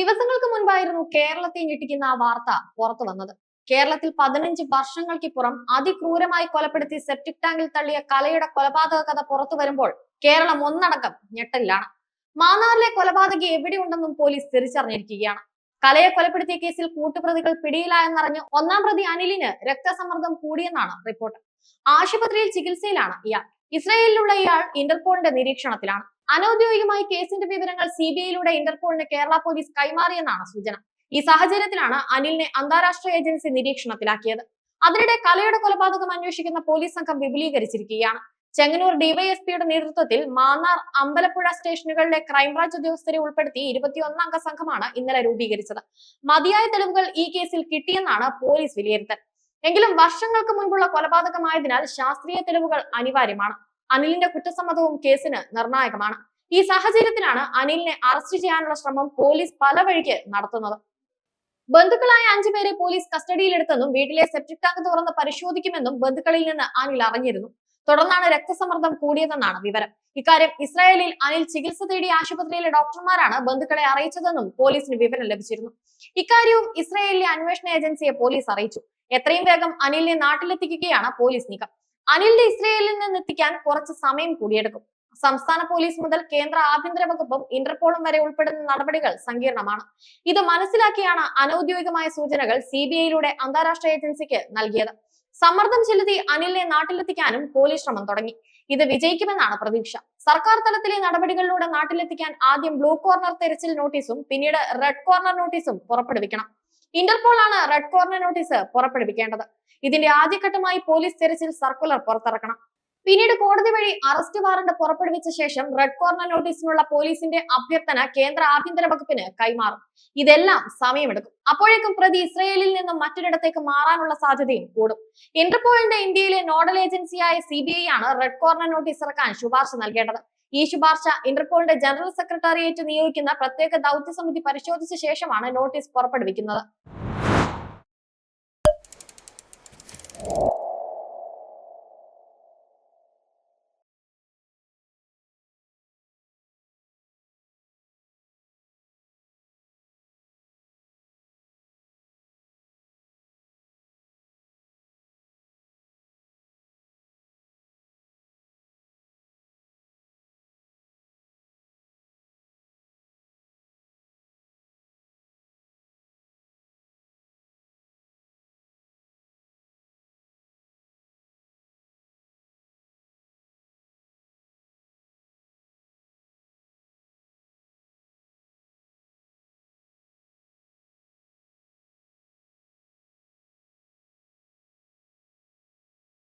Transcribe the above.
ദിവസങ്ങൾക്ക് മുൻപായിരുന്നു കേരളത്തെ ഞെട്ടിക്കുന്ന ആ വാർത്ത പുറത്തു വന്നത്. കേരളത്തിൽ പതിനഞ്ച് വർഷങ്ങൾക്കിപ്പുറം അതിക്രൂരമായി കൊലപ്പെടുത്തി സെപ്റ്റിക് ടാങ്കിൽ തള്ളിയ കലയുടെ കൊലപാതക കഥ പുറത്തു വരുമ്പോൾ കേരളം ഒന്നടക്കം ഞെട്ടലിലാണ്. മാന്നാറിലെ കൊലപാതകി എവിടെയുണ്ടെന്നും പോലീസ് തിരിച്ചറിഞ്ഞിരിക്കുകയാണ്. കലയെ കൊലപ്പെടുത്തിയ കേസിൽ കൂട്ടുപ്രതികൾ പിടിയിലായെന്നറിഞ്ഞ് ഒന്നാം പ്രതി അനിലിന് രക്തസമ്മർദ്ദം കൂടിയെന്നാണ് റിപ്പോർട്ട്. ആശുപത്രിയിൽ ചികിത്സയിലാണ് ഇയാൾ. ഇസ്രായേലിലുള്ള ഇയാൾ ഇന്റർപോളിന്റെ നിരീക്ഷണത്തിലാണ്. അനൌദ്യോഗികമായി കേസിന്റെ വിവരങ്ങൾ സി ബി ഐയിലൂടെ ഇന്റർപോളിന് കേരള പോലീസ് കൈമാറിയെന്നാണ് സൂചന. ഈ സാഹചര്യത്തിലാണ് അനിലിനെ അന്താരാഷ്ട്ര ഏജൻസി നിരീക്ഷണത്തിലാക്കിയത്. അതിനിടെ കലയുടെ കൊലപാതകം അന്വേഷിക്കുന്ന പോലീസ് സംഘം വിപുലീകരിച്ചിരിക്കുകയാണ്. ചെങ്ങന്നൂർ ഡിവൈഎസ്പിയുടെ നേതൃത്വത്തിൽ മാന്നാർ അമ്പലപ്പുഴ സ്റ്റേഷനുകളിലെ ക്രൈംബ്രാഞ്ച് ഉദ്യോഗസ്ഥരെ ഉൾപ്പെടുത്തി ഇരുപത്തിയൊന്നംഗ സംഘമാണ് ഇന്നലെ രൂപീകരിച്ചത്. മതിയായ തെളിവുകൾ ഈ കേസിൽ കിട്ടിയെന്നാണ് പോലീസ് വിലയിരുത്തൽ. എങ്കിലും വർഷങ്ങൾക്ക് മുൻപുള്ള കൊലപാതകമായതിനാൽ ശാസ്ത്രീയ തെളിവുകൾ അനിവാര്യമാണ്. അനിലിന്റെ കുറ്റസമ്മതവും കേസിന് നിർണായകമാണ്. ഈ സാഹചര്യത്തിലാണ് അനിലിനെ അറസ്റ്റ് ചെയ്യാനുള്ള ശ്രമം പോലീസ് പല വഴിക്ക് നടത്തുന്നത്. ബന്ധുക്കളായ അഞ്ചുപേരെ പോലീസ് കസ്റ്റഡിയിലെടുത്തെന്നും വീട്ടിലെ സെപ്റ്റിക് ടാങ്ക് തുറന്ന് പരിശോധിക്കുമെന്നും ബന്ധുക്കളിൽ നിന്ന് അനിൽ അറിഞ്ഞിരുന്നു. തുടർന്നാണ് രക്തസമ്മർദ്ദം കൂടിയതെന്നാണ് വിവരം. ഇക്കാര്യം ഇസ്രായേലിൽ അനിൽ ചികിത്സ തേടി ആശുപത്രിയിലെ ഡോക്ടർമാരാണ് ബന്ധുക്കളെ അറിയിച്ചതെന്നും പോലീസിന് വിവരം ലഭിച്ചിരുന്നു. ഇക്കാര്യവും ഇസ്രായേലിലെ അന്വേഷണ ഏജൻസിയെ പോലീസ് അറിയിച്ചു. എത്രയും വേഗം അനിലിനെ നാട്ടിലെത്തിക്കുകയാണ് പോലീസ് നീക്കം. അനിലിനെ ഇസ്രയേലിൽ നിന്ന് എത്തിക്കാൻ കുറച്ച് സമയം കൂടിയെടുക്കും. സംസ്ഥാന പോലീസ് മുതൽ കേന്ദ്ര ആഭ്യന്തര വകുപ്പും ഇന്റർപോളും വരെ ഉൾപ്പെടുന്ന നടപടികൾ സങ്കീർണമാണ്. ഇത് മനസ്സിലാക്കിയാണ് അനൌദ്യോഗികമായ സൂചനകൾ സി ബി ഐയിലൂടെ അന്താരാഷ്ട്ര ഏജൻസിക്ക് നൽകിയത്. സമ്മർദ്ദം ചെലുത്തി അനിലിനെ നാട്ടിലെത്തിക്കാനും പോലീസ് ശ്രമം തുടങ്ങി. ഇത് വിജയിക്കുമെന്നാണ് പ്രതീക്ഷ. സർക്കാർ തലത്തിലെ നടപടികളിലൂടെ നാട്ടിലെത്തിക്കാൻ ആദ്യം ബ്ലൂ കോർണർ തെരച്ചിൽ നോട്ടീസും പിന്നീട് റെഡ് കോർണർ നോട്ടീസും പുറപ്പെടുവിക്കണം. ഇന്റർപോൾ ആണ് റെഡ് കോർണർ നോട്ടീസ് പുറപ്പെടുവിക്കേണ്ടത്. ഇതിന്റെ ആദ്യഘട്ടമായി പോലീസ് തെരച്ചിൽ സർക്കുലർ പുറത്തിറക്കണം. പിന്നീട് കോടതി വഴി അറസ്റ്റ് വാറണ്ട് പുറപ്പെടുവിച്ച ശേഷം റെഡ് കോർണർ നോട്ടീസിനുള്ള പോലീസിന്റെ അഭ്യർത്ഥന കേന്ദ്ര ആഭ്യന്തര വകുപ്പിന് കൈമാറും. ഇതെല്ലാം സമയമെടുക്കും. അപ്പോഴേക്കും പ്രതി ഇസ്രയേലിൽ നിന്നും മറ്റൊരിടത്തേക്ക് മാറാനുള്ള സാധ്യതയും കൂടും. ഇന്റർപോളിന്റെ ഇന്ത്യയിലെ നോഡൽ ഏജൻസിയായ സി ആണ് റെഡ് കോർണർ നോട്ടീസ് ഇറക്കാൻ ശുപാർശ നൽകേണ്ടത്. ഈ ശുപാർശ ഇന്റർപോളിന്റെ ജനറൽ സെക്രട്ടേറിയറ്റ് നിയോഗിക്കുന്ന പ്രത്യേക ദൗത്യ സമിതി പരിശോധിച്ച ശേഷമാണ് നോട്ടീസ് പുറപ്പെടുവിക്കുന്നത്.